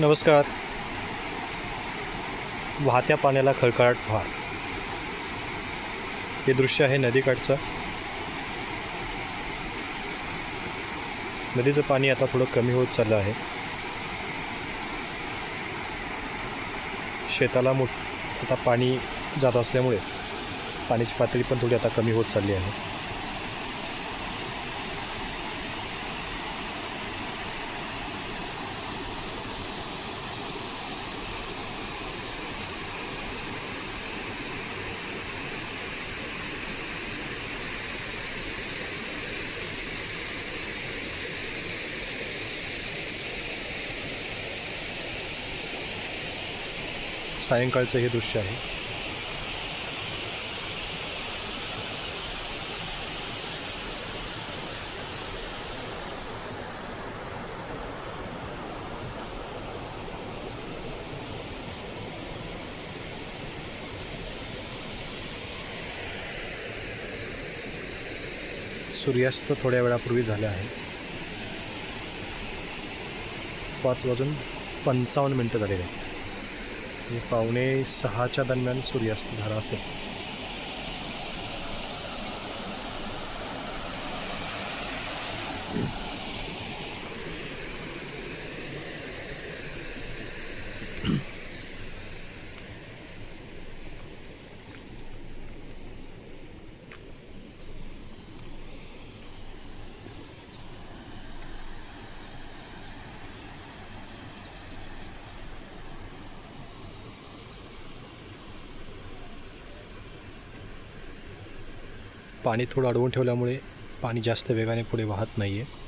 नमस्कार. वाहत्या पाण्याला खळखळाट फार हे दृश्य आहे नदीकाठचं. नदीचं पाणी आता थोडं कमी होत चाललं आहे. शेताला मोठ आता पाणी जात असल्यामुळे पाण्याची पातळी पण थोडी आता कमी होत चालली आहे. सायंकाळचं हे दृश्य आहे. सूर्यास्त थोड्या वेळापूर्वी झाला आहे. पाच वाजून पंचावन्न मिनटं झालेली आहेत. पावणे सहाच्या दरम्यान सूर्यास्त झाला असेल. पाणी थोडं अडवून ठेवल्यामुळे पाणी जास्त वेगाने पुढे वाहत नाही आहे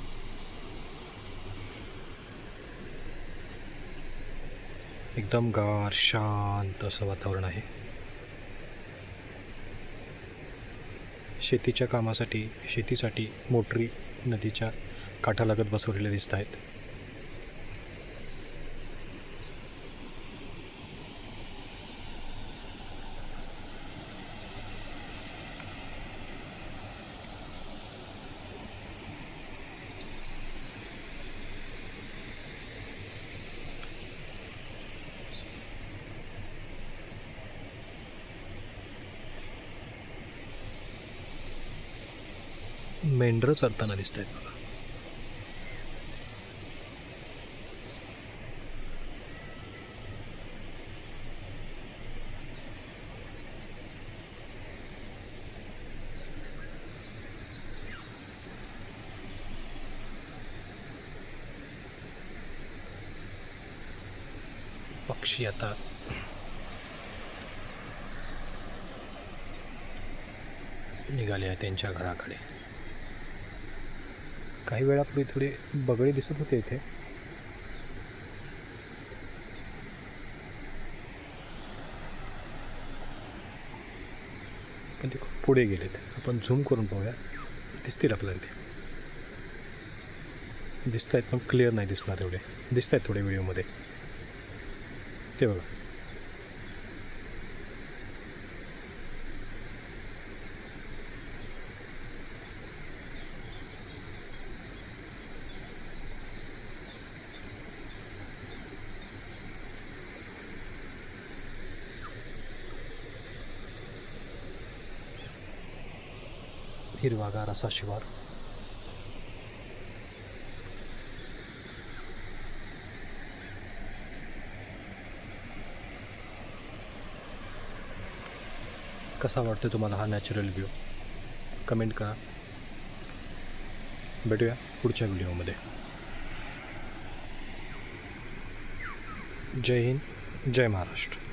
एकदम गार शांत असं वातावरण आहे. शेतीच्या कामासाठी शेतीसाठी मोटरी नदीच्या काठालगत बसवलेल्या दिसत आहेत. मेंढरं चरताना दिसत आहेत मला पक्षी आता निघाले आहे त्यांच्या घराकडे. काही वेळापूर्वी थोडे बगळे दिसत होते इथे. पण ते खूप पुढे गेलेत. आपण झूम करून पाहूया. दिसतील आपल्याला ते. दिसत आहेत पण क्लिअर नाही दिसणार एवढे. दिसत आहेत थोडे व्हिडिओमध्ये ते बघा. हिरवागार असा शिवार. कसा वाटतो तुम्हाला हा नॅचरल व्ह्यू कमेंट करा. भेटूया पुढच्या व्हिडिओमध्ये. जय हिंद जय महाराष्ट्र.